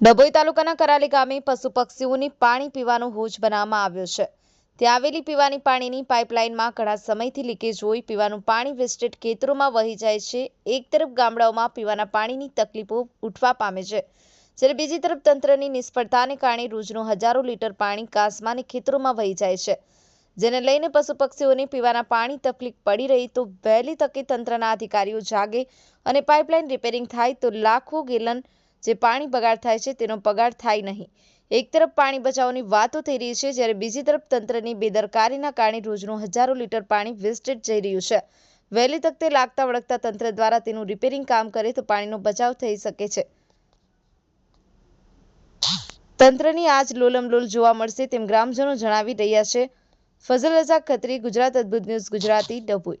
ડભોઈ તાલુકાના કરાલી ગામે પશુ પક્ષીઓને પાણી પીવાનો હોજ બનાવવામાં આવ્યો છે. ત્યાં આવેલી પીવાની પાણીની પાઇપલાઇનમાં ઘણા સમયથી લીકેજ હોય પીવાનું પાણી વેસ્ટેડ ખેતરોમાં વહી જાય છે. એક તરફ ગામડાઓમાં પીવાના પાણીની તકલીફો ઉઠવા પામે છે. જ્યારે બીજી તરફ તંત્રની નિષ્ફળતાને કારણે રોજનું હજારો લીટર પાણી કાસમાને ખેતરોમાં વહી જાય છે. જેને લઈને પશુ પક્ષીઓને પીવાના પાણી તકલીફ પડી રહી તો વહેલી તકે તંત્રના અધિકારીઓ જાગે અને પાઇપલાઇન રિપેરિંગ થાય તો લાખો ગેલન જે પાણી બગાડ થાય છે તેનો પગાર થાય નહીં. એક તરફ પાણી બચાવની વાતો થઈ રહી છે જ્યારે બીજી તરફ તંત્રની બેદરકારીના કારણે રોજનું હજારો લીટર પાણી વેસ્ટેજ જઈ રહ્યું છે. વહેલી તકે લાગતા વળગતા તંત્ર દ્વારા તેનું રિપેરિંગ કામ કરે તો પાણીનો બચાવ થઈ શકે છે. તંત્રની આજ લોલમલોલ જોવા મળશે તેમ ગ્રામજનો જણાવી રહ્યા છે. ફઝલ રઝાક ખત્રી, ગુજરાત અદ્ભુત ન્યૂઝ, ગુજરાતી ડભોઈ.